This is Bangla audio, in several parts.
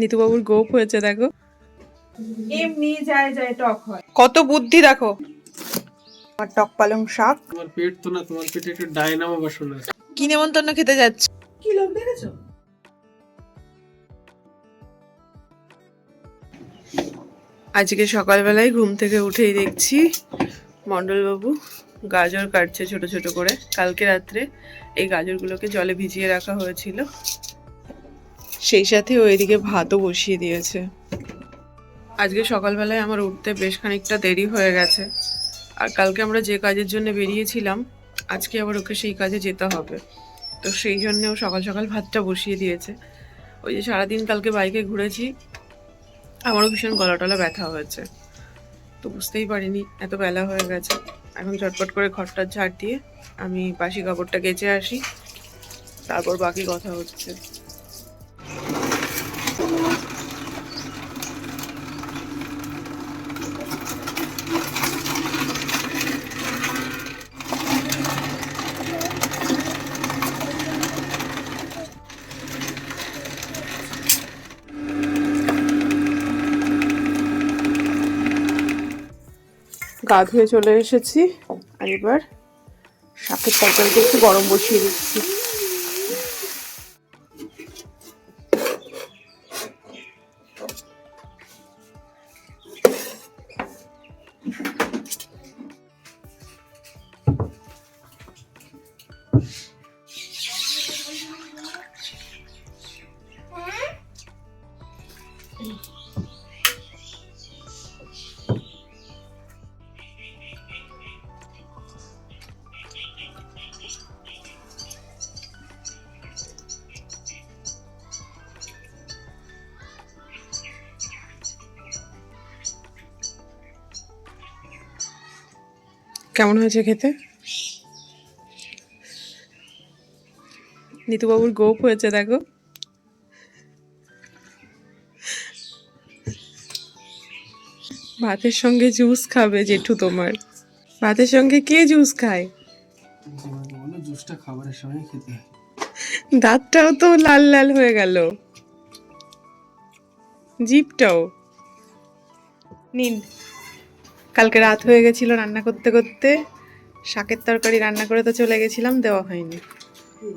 নিতুবাবুর গোপ হয়েছে দেখো। এমনি যায় যায় টক হয়। কত বুদ্ধি দেখো। আমার টক পালং শাক। তোমার পেট তো না তোমার পেটে একটা ডায়নামো বাসন আছে। কি নেমন্তন্ন খেতে যাচ্ছে? কি লোক দেখেছ? আজকে সকালবেলায় ঘুম থেকে উঠেই দেখছি মণ্ডলবাবু গাজর কাটছে ছোট ছোট করে। কালকে রাত্রে এই গাজরগুলোকে জলে ভিজিয়ে রাখা হয়েছিল। সেই সাথে ও এদিকে ভাতও বসিয়ে দিয়েছে। আজকে সকালবেলায় আমার উঠতে বেশ খানিকটা দেরি হয়ে গেছে। আর কালকে আমরা যে কাজের জন্য বেরিয়েছিলাম, আজকে আবার ওকে সেই কাজে যেতে হবে। তো সেই জন্য ও সকাল সকাল ভাতটা বসিয়ে দিয়েছে। ওই যে সারাদিন কালকে বাইকে ঘুরেছি, আমারও ভীষণ গলা টলা ব্যথা হয়েছে। তো বুঝতেই পারিনি, এত বেলা হয়ে গেছে। এখন চটপট করে ঘরটা ঝাড় দিয়ে আমি বাসি কাপড়টা কেচে আসি, তারপর বাকি কথা হচ্ছে। গা ধুয়ে চলে এসেছি। আর এবার শাকের তরকারিটা একটু গরম বসিয়ে দিচ্ছি। কেমন হয়েছে খেতে? নিতুবাবুর গোপ হয়েছে দেখো। ভাতের সঙ্গে জুস খাবে জেঠু তোমার। ভাতের সঙ্গে কে জুস খায়? জুসটা খাবারের সময় খেতে দাঁতটাও তো লাল লাল হয়ে গেল। জিপটাও নিন। কালকে রাত হয়ে গেছিল রান্না করতে করতে। শাকের তরকারি রান্না করে তো চলে গেছিলাম, দেওয়া হয়নি।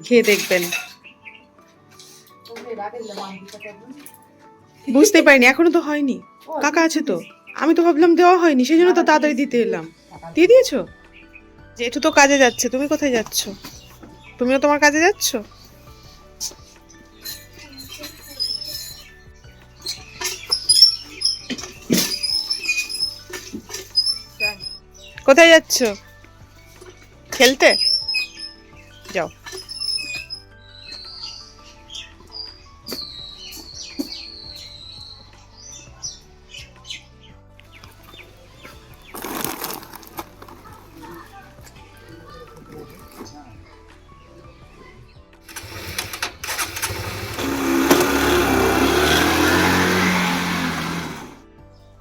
খেয়ে দেখবেন। বুঝতে পারিনি, এখনও তো হয়নি। কাকা আছে তো? আমি তো ভাবলাম দেওয়া হয়নি সেই জন্য তো তাড়াতাড়ি দিতে এলাম। দিয়ে দিয়েছ? জেঠু তো কাজে যাচ্ছে, তুমি কোথায় যাচ্ছ? তুমিও তোমার কাজে যাচ্ছ? কোথায় যাচ্ছ? খেলতে?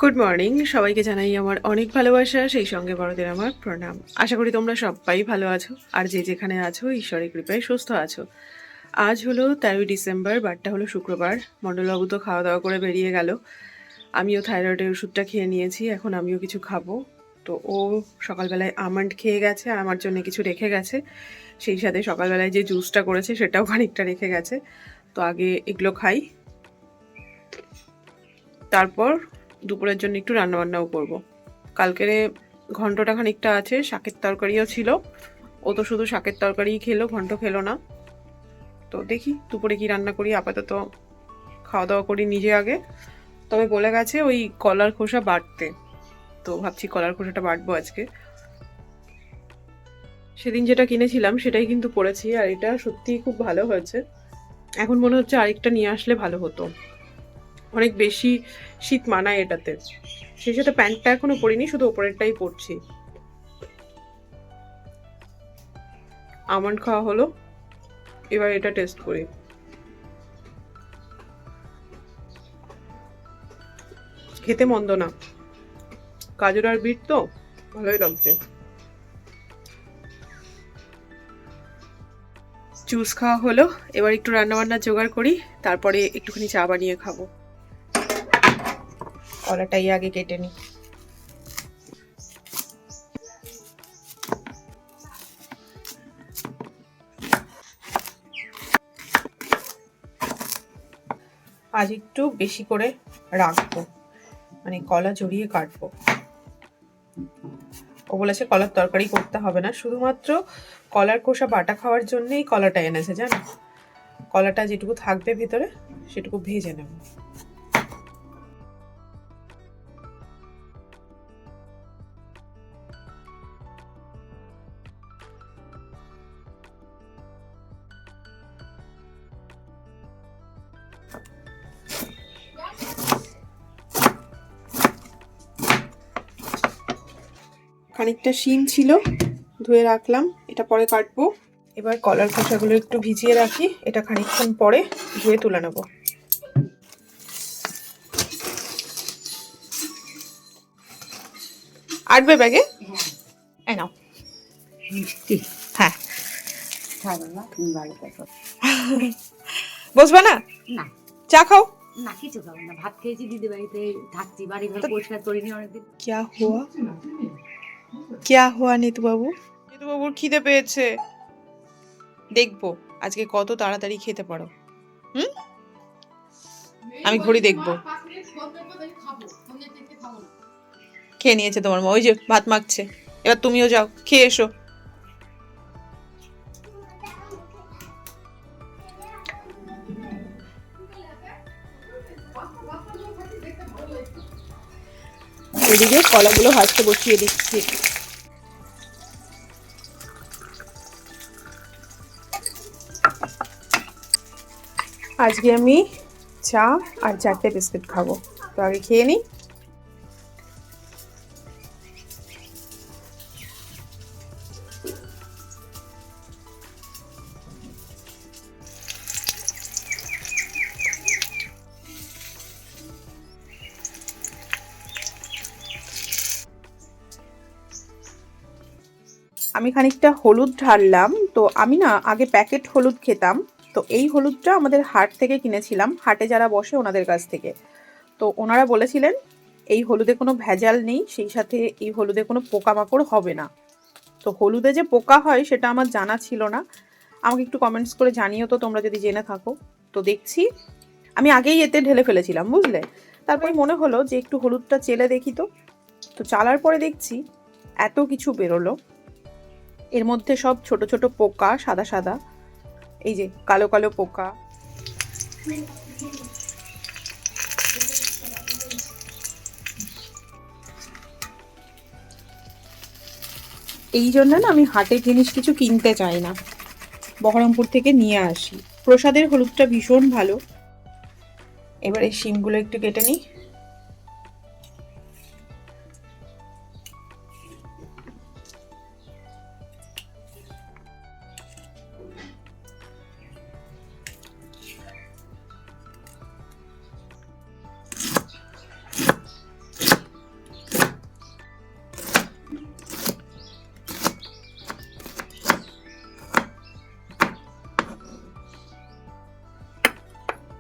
গুড মর্নিং সবাইকে জানাই আমার অনেক ভালোবাসা, সেই সঙ্গে বড়দের আমার প্রণাম। আশা করি তোমরা সবাই ভালো আছো, আর যে যেখানে আছো, ঈশ্বরের কৃপায় সুস্থ আছো। আজ হলো তেরোই ডিসেম্বর, বারটা হলো শুক্রবার। মণ্ডলবাবু তো খাওয়া দাওয়া করে বেরিয়ে গেল। আমিও থাইরয়েডের ওষুধটা খেয়ে নিয়েছি, এখন আমিও কিছু খাব। তো ও সকালবেলায় আমন্ড খেয়ে গেছে আমার জন্য কিছু রেখে গেছে। সেই সাথে সকালবেলায় যে জুসটা করেছে, সেটাও খানিকটা রেখে গেছে। তো আগে এগুলো খাই। তারপর দুপুরের জন্য একটু রান্নাবান্নাও করব। কালকের ঘন্টটা খানিকটা আছে, শাকের তরকারিও ছিল। ও তো শুধু শাকের তরকারিই খেলো, ঘন্ট খেলো না। তো দেখি দুপুরে কি রান্না করি, আপাতত খাওয়া দাওয়া করি নিজে আগে। তবে বলে গেছে ওই কলার খোসা বাটতে তো ভাবছি কলার খোসাটা বাটবো আজকে। সেদিন যেটা কিনেছিলাম সেটাই কিন্তু পরেছি আর এটা সত্যিই খুব ভালো হয়েছে। এখন মনে হচ্ছে আরেকটা নিয়ে আসলে ভালো হতো। অনেক বেশি শীত মানায় এটাতে। সেই সাথে প্যান্টটা এখনও পরিনি, শুধু ওপরেরটাই পরছি। আমন্ড খাওয়া হলো, এবার এটা টেস্ট করি। খেতে মন্দ না। গাজর আর বিট তো, ভালোই লাগছে। জুস খাওয়া হলো, এবার একটু রান্না বান্না জোগাড় করি, তারপরে একটুখানি চা বানিয়ে খাব। কলাটাই আগে কেটে নিই। আজ একটু বেশি করে রাখব মানে কলা জড়িয়ে কাটবো। ও বলেছে কলার তরকারি করতে হবে না, শুধুমাত্র কলার খোসা বাটা খাওয়ার জন্যই কলাটা এনেছে, জানো? কলাটা যেটুকু থাকবে ভেতরে, সেটুকু ভেজে নেব। খানিকটা শিম ছিল ধুয়ে রাখলাম এটা পরে কাটবো। এবার কলার খোসাগুলো একটু ভিজিয়ে রাখি এটা খানিকক্ষণ পরে ধুয়ে তুলে নেব। আটবে ব্যাগে? এ হ্যাঁ। বসবে না? চা খাও। না কিছু খাব না ভাত খেয়েছি দিদি বাড়িতে থাকছি বাড়ি ঘর পরিষ্কার করিনি অনেকদিন। ক্যা হওয়া ক্যা হওয়া নিতুবাবু? নিতুবাবুর খিদে পেয়েছে। দেখব, আজকে কত তাড়াতাড়ি খেতে পারো। হুম? আমি ঘড়ি দেখব। খেয়ে নিয়েছে তোমার মা, ওই যে ভাত মাখছে। এবার তুমিও যাও, খেয়ে এসো। এদিকে কলাগুলো হাসতে বসিয়ে দিচ্ছি। আজকে আমি চা আর চারটে বিস্কুট খাব। তো আগে খেয়ে নিই। আমি খানিকটা হলুদ ঢাললাম। তো আমি না আগে প্যাকেট হলুদ খেতাম। তো এই হলুদটা আমাদের হাট থেকে কিনেছিলাম। হাটে যারা বসে ওনাদের কাছ থেকে। তো ওনারা বলেছিলেন, এই হলুদে কোনো ভেজাল নেই, সেই সাথে এই হলুদে কোনো পোকামাকড় হবে না। তো হলুদে যে পোকা হয়, সেটা আমার জানা ছিল না। আমাকে একটু কমেন্টস করে জানিও তো, তোমরা যদি জেনে থাকো। তো দেখছি, আমি আগেই এতে ঢেলে ফেলেছিলাম, বুঝলে? তারপরে মনে হলো যে একটু হলুদটা চেলে দেখি তো। তো চালার পরে দেখছি, এত কিছু বেরোলো। এর মধ্যে সব ছোট ছোট পোকা, সাদা সাদা। এই যে কালো কালো পোকা। এই জন্য না আমি হাটের জিনিস কিছু কিনতে চাই না। বহরমপুর থেকে নিয়ে আসি। প্রসাদের হলুদটা ভীষণ ভালো। এবার শিমগুলো একটু কেটে নিই।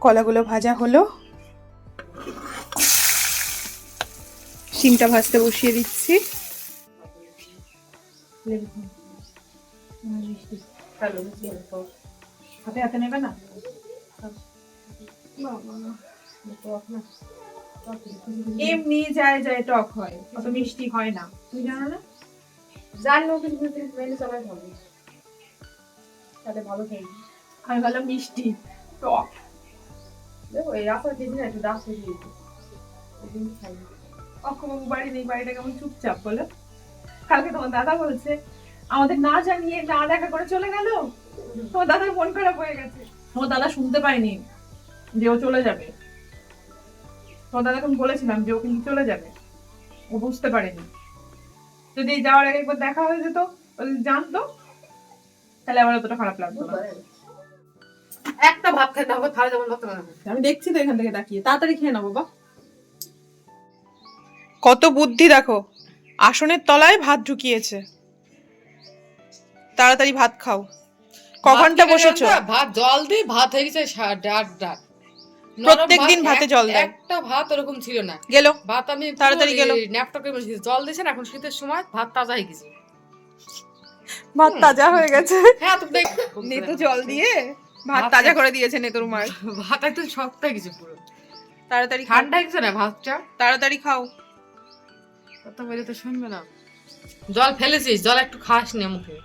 কলাগুলো ভাজা হলো। শিমটা ভাজতে বসিয়ে দিচ্ছি। হাতে হাতে নেবে না? এমনি যায় যায় টক হয় অত মিষ্টি হয় না। তুমি জানো না? জানলো কিন্তু মেনে সবাই খাবে। তাহলে ভালো খাই আমি ভালো মিষ্টি টক। দেখো এই একটু বাড়ি নেই, বাড়িটা কেমন চুপচাপ, বলো। কালকে তোমার দাদা বলছে, আমাদের না জানিয়ে না দেখা করে চলে গেল, তোমার দাদার মন খারাপ হয়ে গেছে। তোমার দাদা শুনতে পায়নি যে ও চলে যাবে। তোমার দাদাকে আমি বলেছিলাম যে ও কিন্তু চলে যাবে। ও বুঝতে পারেনি। যদি যাওয়ার আগে একবার দেখা হয়ে যেত, জানতো, তাহলে আমার অতটা খারাপ লাগতো না। একটা ভাত খেতে হবে তাহলে যেমন ভাত আমি দেখছি তো এখান থেকে তাকিয়ে। তাড়াতাড়ি খেয়ে নাও বাবা। কত বুদ্ধি দেখো। আসনের তলায় ভাত ঢুকিয়েছে। তাড়াতাড়ি ভাত খাও। ক ঘণ্টা বসেছো? ভাত জল দিই ভাত হয়ে গেছে ডাক প্রত্যেকদিন ভাতে জল দেয়। একটা ভাত ওরকম ছিল না। গেল। ভাত আমি তাড়াতাড়ি গেলো। জল দিয়েছেন এখন শীতের সময় ভাত তাজা হয়ে গেছে। ভাত তাজা হয়ে গেছে। হ্যাঁ তো দেখ নেতু জল দিয়ে। ভাত তাজা করে দিয়েছে নেতুর মার ভাত একদম শক্ত হয়ে গেছে পুরো। তাড়াতাড়ি ঠান্ডা হয়ে না ভাতটা? তাড়াতাড়ি খাও। কথা বলে তো শুনবে না। জল ফেলেছিস জল একটু খাস নি মুখে।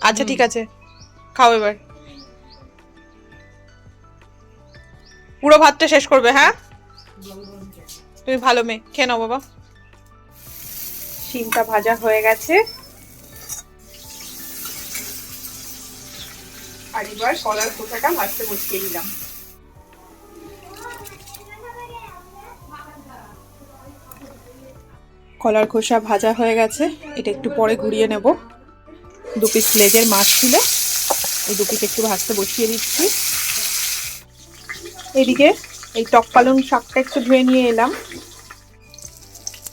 আচ্ছা ঠিক আছে। খাও এবার। পুরো ভাতটা শেষ করবে হ্যাঁ? তুমি ভালো মেয়ে। খেয়ে নাও বাবা। শিমটা ভাজা হয়ে গেছে। আর কলার খোসাটা ভাজতে বসিয়ে দিলাম। কলার খোসা ভাজা হয়ে গেছে, এটা একটু পরে ঘুরিয়ে নেব। দু পিস লেজের মাছ ছিল এই দু পিস একটু ভাজতে বসিয়ে দিচ্ছি। এদিকে এই টক পালং শাকটা একটু ধুয়ে নিয়ে এলাম।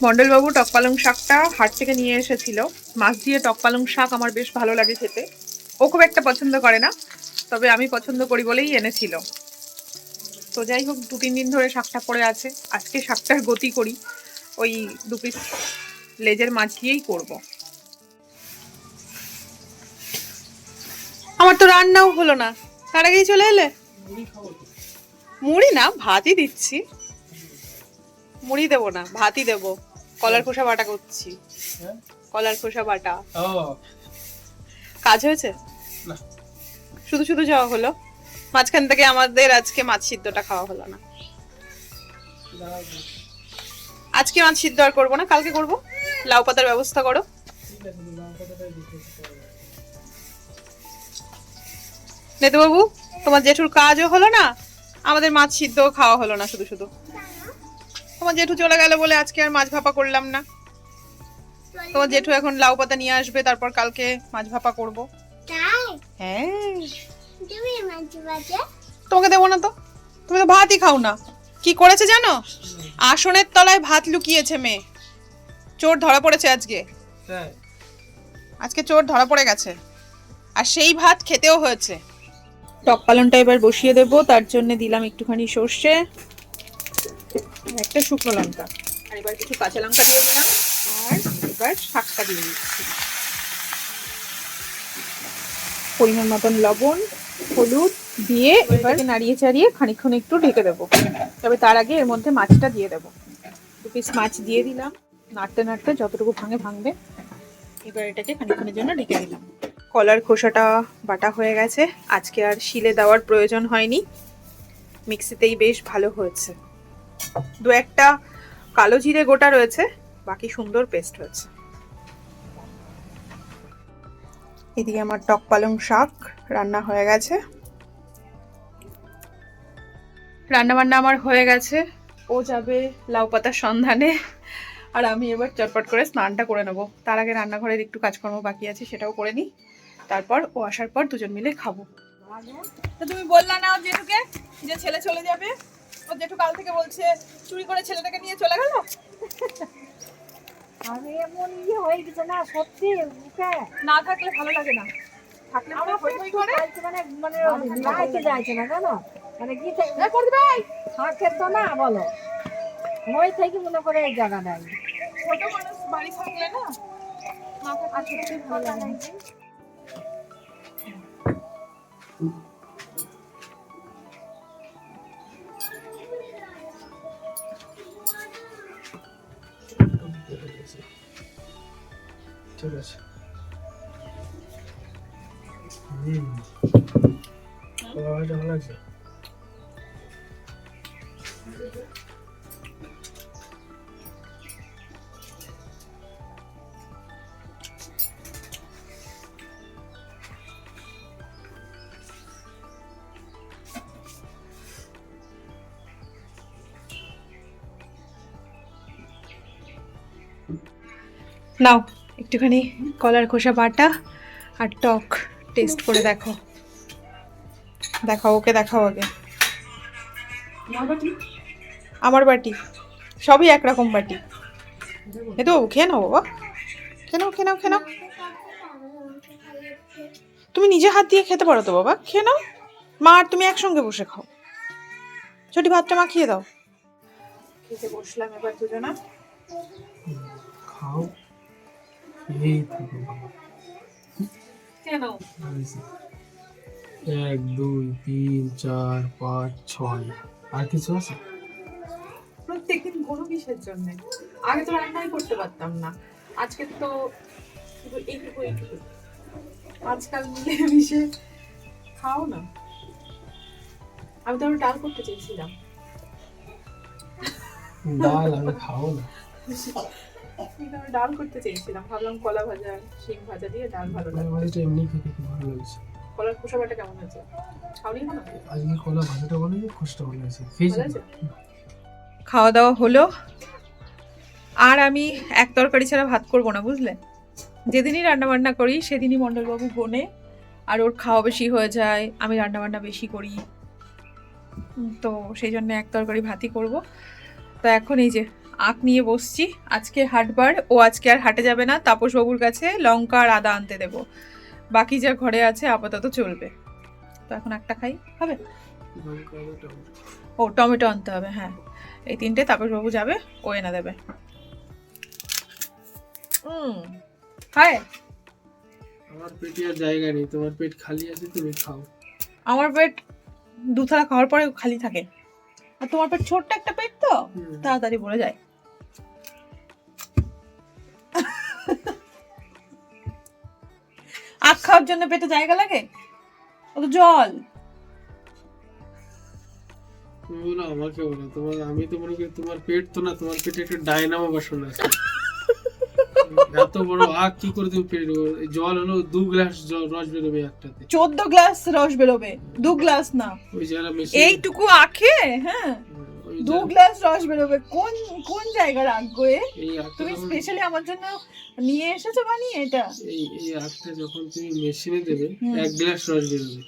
মন্ডলবাবু, টক পালং শাকটা হাট থেকে নিয়ে এসেছিল। মাছ দিয়ে টক পালং শাক আমার বেশ ভালো লাগে খেতে। ও খুব একটা পছন্দ করে না তবে আমি পছন্দ করি বলেই এনেছিল। তো যাই হোক দু তিন দিন ধরে শাকটা পড়ে আছে। আজকে শাকটার গতি করি ওই দু পিস লেজের মাছ দিয়েই করব। আমার তো রান্নাও হলো না। তার আগেই চলে এলে? মুড়ি না ভাতই দিচ্ছি। মুড়ি দেবো না ভাতই দেবো। কলার খোসা বাটা করছি। হ্যাঁ? কলার খোসা বাটা। কাজ হয়েছে? শুধু শুধু যাওয়া হলো? মাঝখান থেকে আমাদের আজকে মাছ সিদ্ধটা খাওয়া হলো না। আজকে মাছ সিদ্ধ আর করব না কালকে করব? লাউ পাতার ব্যবস্থা করো। নেতুবাবু তোমার জেঠুর কাজও হলো না? আমাদের মাছ সিদ্ধও খাওয়া হলো না শুধু শুধু। তোমার জেঠু চলে গেল বলে আজকে আর মাছ ভাপা করলাম না। তোমার জেঠু এখন লাউ পাতা নিয়ে আসবে তারপর কালকে মাছ ভাপা করব। হ্যাঁ। তোমাকে দেবো না তো? তুমি তো ভাতই খাও না। কি করেছে জানো? আসনের তলায় ভাত লুকিয়েছে মেয়ে। চোর ধরা পড়েছে আজকে। আজকে চোর ধরা পড়ে গেছে। আর সেই ভাত খেতেও হয়েছে। টক পালনটা এবার বসিয়ে দেবো তার জন্য দিলাম একটুখানি সর্ষে একটা শুকনো লঙ্কা। আর এবার কিছু কাঁচা লঙ্কা দিয়ে দিলাম। আর এবার শাকটা দিয়ে দিচ্ছি। পরিমাণ মতন লবণ, হলুদ দিয়ে এবার নাড়িয়ে চাড়িয়ে খানিকক্ষণ একটু ঢেকে দেবো। তবে তার আগে এর মধ্যে মাছটা দিয়ে দেবো। দু পিস মাছ দিয়ে দিলাম। নাড়তে নাড়তে যতটুকু ভাঙে ভাঙবে, এবার এটাকে খানিকক্ষণের জন্য ঢেকে দিলাম। কলার খোসাটা বাটা হয়ে গেছে। আজকে আর শিলে দেওয়ার প্রয়োজন হয়নি। মিক্সিতেই বেশ ভালো হয়েছে। দু একটা কালো জিরে গোটা রয়েছে, বাকি সুন্দর পেস্ট হয়েছে এদিকে আমার টক পালং শাক রান্না হয়ে গেছে। রান্না বান্না আমার হয়ে গেছে। ও যাবে লাউ পাতার সন্ধানে, আর আমি এবার চটপট করে স্নানটা করে নেব। তার আগে রান্নাঘরের একটু কাজকর্ম বাকি আছে, সেটাও করে নিই। তারপর ও আসার পর দুজন মিলে খাব। তুমি বললা না জেঠুকে যে ছেলে চলে যাবে? ওর জেঠু কাল থেকে বলছে চুরি করে ছেলেটাকে নিয়ে চলে গেল? আমি এমন ইয়ে হয়ে গেছে না সত্যি মুখে। না থাকলে ভালো লাগে না। থাকলে পরে হই হই করে। মানে মানে লাইতে যাইছে না জানো? মানে কি এ, করবি ভাই! থাকের তো না বলো। ওই থেকে মনে করে এই জায়গা নাই। ছোট মানুষ বাড়ি থাকলে না না থাকলে সত্যি ভালো লাগে। ঠিক আছে হুম কলা ভাজা ভালো লাগছে নাও একটুখানি কলার খোসা বাটা আর টক টেস্ট করে দেখো। দেখাও ওকে দেখাও আগে। আমার বাটি? সবই একরকম বাটি। এ তো খেয়ে নাও বাবা। খেয়ে নাও খেয়ে নাও খেয়ে নাও। তুমি নিজে হাত দিয়ে খেতে পারো তো বাবা। খেয়ে নাও। মা আর তুমি একসঙ্গে বসে খাও। ছোটি ভাতটা মাখিয়ে দাও। খেতে বসলাম এবার দুজনা। খাও। এই। কেন? এক দুই তিন চার পাঁচ ছয়। আর কিছু আছে? প্রত্যেকদিন কোনো কিসের জন্য। আগে তো রান্নাই করতে পারতাম না। আজকে তো শুধু এইটুকু এইটুকু। আজকাল মিলে মিশে খাও না। আমি তো আরও ডাল করতে চেয়েছিলাম। ডাল আমি খাও না। আমি ডাল করতে চেয়েছিলাম। ভাবলাম কলা ভাজা শিং ভাজা দিয়ে ডাল ভালো কলা লাগে ভাজাটা এমনি খেতে খুব ভালো লাগছে। কলার খোসা বাটা কেমন হয়েছে? খাওনি না আজকে কলা ভাজাটা বলে খুশটা ভালো খাওয়া দাওয়া হলো। আর আমি এক তরকারি ছাড়া ভাত করব না বুঝলে? যেদিনই রান্না বান্না করি সেদিনই মণ্ডলবাবু গোনে আর ওর খাওয়া বেশি হয়ে যায় আমি রান্না বান্না বেশি করি। তো সেই জন্য এক তরকারি ভাতই করব। তো এখন এই যে আখ নিয়ে বসছি। আজকে হাটবার ও আজকে আর হাটে যাবে না। তাপসবাবুর কাছে লঙ্কা আর আদা আনতে দেব। বাকি যা ঘরে আছে আপাতত চলবে। তো এখন একটা খাই হবে। ও টমেটো আনতে হবে হ্যাঁ। এই তিনটে তাপসবাবু যাবে ও এনে দেবে। হুম আমার পেটে আর জায়গা নেই তোমার পেট খালি আছে তুমি খাও। আমার পেট দুথালা খাওয়ার পরে খালি থাকে। আর তোমার পেট ছোট্ট একটা পেট তো? তাড়াতাড়ি বলে যায়। খাওয়ার জন্য পেটে জায়গা লাগে? ও তো জল বলো আমাকে বলো তোমার আমি তো মনে করি তোমার পেট তো না তোমার পেটে একটা ডায়নামো বাসন আছে। এত বড় আগ কি করে তুমি পেটে জল হলো দু গ্লাস জল রস বেরোবে একটাতে। চোদ্দ গ্লাস রস বেরোবে দু গ্লাস না। ওই যারা এইটুকু আখে হ্যাঁ। দু গ্লাস রস বেরোবে। কোন কোন জায়গার আগ গো এ? তুমি স্পেশালি আমার জন্য নিয়ে এসেছ বানিয়ে এটা? এই এই আগটা যখন তুমি মেশিনে দেবে এক গ্লাস রস বেরোবে।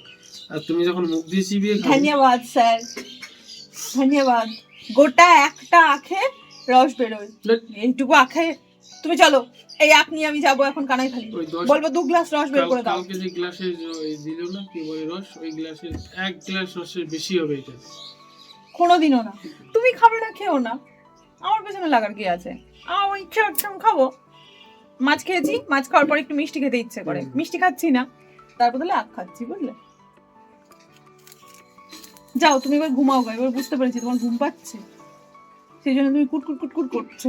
আর তুমি যখন মুখ দিয়ে চিবিয়ে ধন্যবাদ স্যার। ধন্যবাদ। গোটা একটা আখে রস বেরোয়। এইটুকু আখে তুমি চলো এই আখ নিয়ে আমি যাব এখন কানাই খালি বলব দু গ্লাস রস বের করে দাও। কালকে যে গ্লাসে দিল না কি বলে রস ওই গ্লাসের এক গ্লাস রসের বেশি হবে এটা। কোনোদিনও না। তুমি খাবে না খেও না। আমার পেছনে লাগার কি আছে? আমার ইচ্ছা হচ্ছে আমি খাব। মাছ খেয়েছি মাছ খাওয়ার পর একটু মিষ্টি খেতে ইচ্ছে করে। মিষ্টি খাচ্ছি না। তার বদলে আখ খাচ্ছি বুঝলে? যাও তুমি এবার ঘুমাও গো এবার বুঝতে পেরেছি তোমার ঘুম পাচ্ছে। সেই জন্য তুমি কুটকুট কুটকুট করছ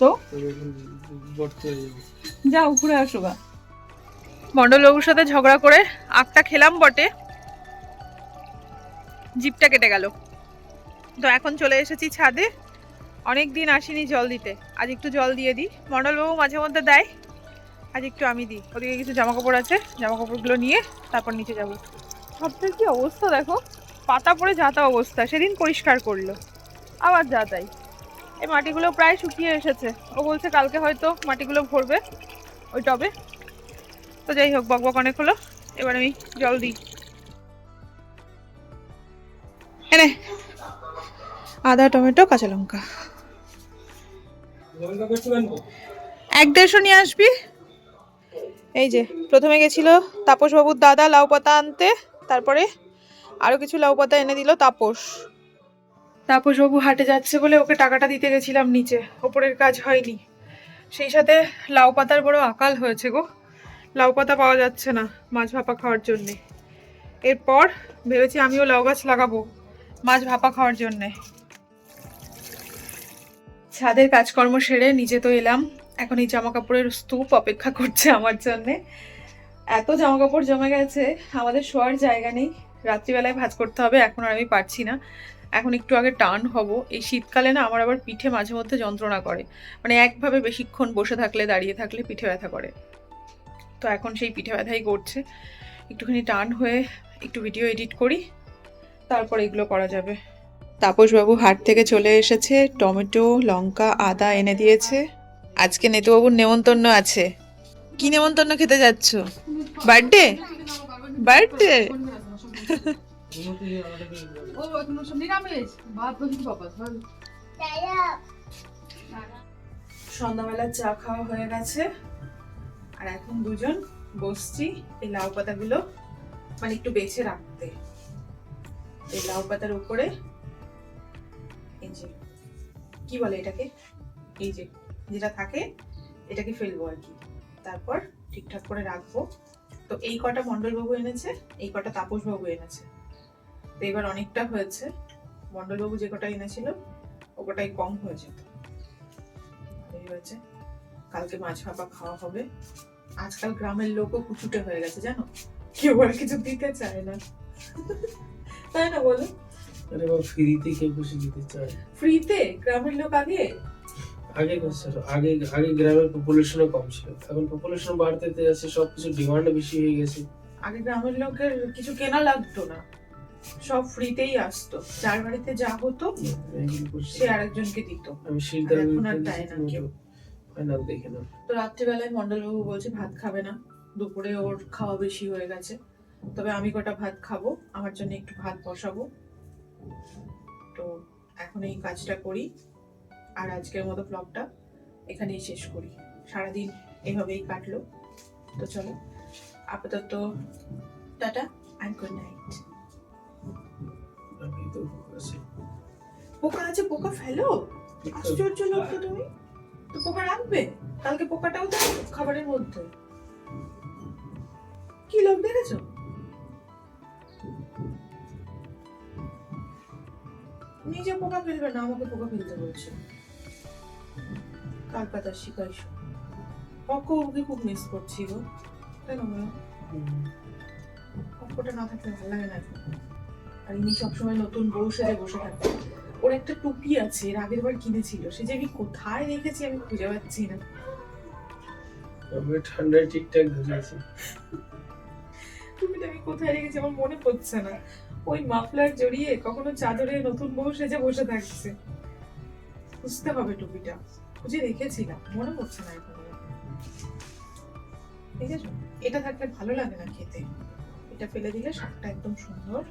তো? যাও উপরে আসো গা। মন্ডলবাবুর সাথে ঝগড়া করে আখটা খেলাম বটে। জিপটা কেটে গেল। তো এখন চলে এসেছি ছাদে। অনেক দিন আসিনি জল দিতে। আজ একটু জল দিয়ে দিই। মন্ডলবাবু মাঝে মধ্যে দেয়। আজ একটু আমি দিই। ওদিকে কিছু জামা কাপড় আছে। জামা কাপড়গুলো নিয়ে তারপর নিচে যাব। ছাদটার কি অবস্থা দেখো। পাতা পড়ে যাতা অবস্থা। সেদিন পরিষ্কার করল। আবার যা তাই। এই মাটিগুলো প্রায় শুকিয়ে এসেছে। ও বলছে কালকে হয়তো মাটিগুলো ভরবে ওই টবে। তো যাই হোক বক বক অনেক হলো। এবার আমি জল দিই। এনে। আদা, টমেটো, কাঁচা লঙ্কা। এক দেড়শো নিয়ে আসবি। এই যে, প্রথমে গেছিল তাপসবাবুর দাদা লাউ পাতা আনতে, তারপরে আরও কিছু লাউ পাতা এনে দিল তাপস। তাপসবাবু হাটে যাচ্ছে বলে ওকে টাকাটা দিতে গেছিলাম নিচে, ওপরের কাজ হয়নি। সেই সাথে লাউ পাতার বড় আকাল হয়েছে গো। লাউ পাতা পাওয়া যাচ্ছে না মাছ ভাপা খাওয়ার জন্যে। এরপর ভেবেছি আমিও লাউ গাছ লাগাবো। মাছ ভাপা খাওয়ার জন্যে। ছাদের কাজকর্ম সেরে নিজে তো এলাম। এখন এই জামা কাপড়ের স্তূপ অপেক্ষা করছে আমার জন্যে। এত জামা কাপড় জমে গেছে, আমাদের শোয়ার জায়গা নেই। রাত্রিবেলায় ভাজ করতে হবে, এখন আর আমি পারছি না। এখন একটু আগে টান হব। এই শীতকালে না আমার আবার পিঠে মাঝে মধ্যে যন্ত্রণা করে। মানে একভাবে বেশিক্ষণ বসে থাকলে, দাঁড়িয়ে থাকলে পিঠে ব্যথা করে। তো এখন সেই পিঠে ব্যথাই করছে। একটুখানি টান হয়ে একটু ভিডিও এডিট করি। তারপর এগুলো করা যাবে। তাপসবাবু হাট থেকে চলে এসেছে, টমেটো, লঙ্কা, আদা এনে দিয়েছে। আজকে নেতুবাবুর নেমন্তন্ন আছে। কি নেমন্তন্ন খেতে যাচ্ছ? বার্থডে? বার্থডে? সন্ধ্যাবেলা চা খাওয়া হয়ে গেছে। আর এখন দুজন বসছি এই লাউ পাতাগুলো মানে একটু বেছে রাখতে এই লাউ পাতার উপরে। এই যে, কি বলে এটাকে? এই যে, যেটা থাকে, এটাকে ফেলব আর কি। তারপর ঠিকঠাক করে রাখব। তো এই কটা মন্ডলবাবু এনেছে, এই কটা তাপসবাবু এনেছে। তো এবার অনেকটা হয়েছে। মন্ডলবাবু যে কটা এনেছিল, ও কটাই কম হয়ে যেত এই হয়েছে। কালকে মাছ ভাপা খাওয়া হবে। আজকাল গ্রামের লোকও কুচুটে হয়ে গেছে, জানো? কেউ আর কিছু দিতে চায় না। তাই না বলো? আরে বাবা ফ্রিতে কেউ দিতে চায়? ফ্রিতে? গ্রামের লোক আগে? আগে আগে আগে গ্রামের পপুলেশনও কম ছিল। এখন পপুলেশন বাড়তে যাচ্ছে সবকিছু ডিমান্ড বেশি হয়ে গেছে। আগে গ্রামের লোকের কিছু কেনা লাগতো না। সব ফ্রিতেই আসতো। যার বাড়িতে যা হতো। সে আরেকজনকে দিত। আমি শিলদার আর এখন আর দেয় না কেউ। ফাইনাল দেখে না তো রাত্রিবেলায় মন্ডলবাবু বলছে ভাত খাবে না। দুপুরে ওর খাওয়া বেশি হয়ে গেছে। তবে আমি কটা ভাত খাব আমার জন্য একটু ভাত বসাবো। তো এখন এই কাজটা করি আর আজকের মতো ব্লগটা এখানেই শেষ করি। সারাদিন এভাবেই কাটলো। তো চলো আপাতত টাটা অ্যান্ড গুড নাইট পোকা আছে পোকা ফেলো? আশ্চর্য লোক তো তুমি। তো পোকা রাখবে? কালকে পোকাটাও তো খাবারের মধ্যে। কি লোক দেখেছ? নিজে পোকা ফেলবে না আমাকে পোকা ফেলতে বলছে। কার কথা শিখাইছ পক্ষ ওকে খুব মিস করছি গো। তাই না পক্ষটা না থাকলে ভালো লাগে না। আর ইনি সবসময় নতুন বউ সেজে বসে থাকে। ওর একটা টুপি আছে এর আগের বার কিনেছিল। সে যে আমি কোথায় রেখেছি আমি খুঁজে পাচ্ছি না। আমি ঠান্ডায় ঠিকঠাক ধরেছি টুপিটা আমি কোথায় রেখেছি আমার মনে পড়ছে না। ওই মাফলার জড়িয়ে কখনো চাদরে নতুন বউ সেজে বসে থাকছে। খুঁজতে হবে টুপিটা। খুঁজে রেখেছিলাম মনে পড়ছে না এখন। ঠিক আছে এটা থাকলে ভালো লাগে না খেতে। এটা ফেলে দিলে শাকটা একদম সুন্দর।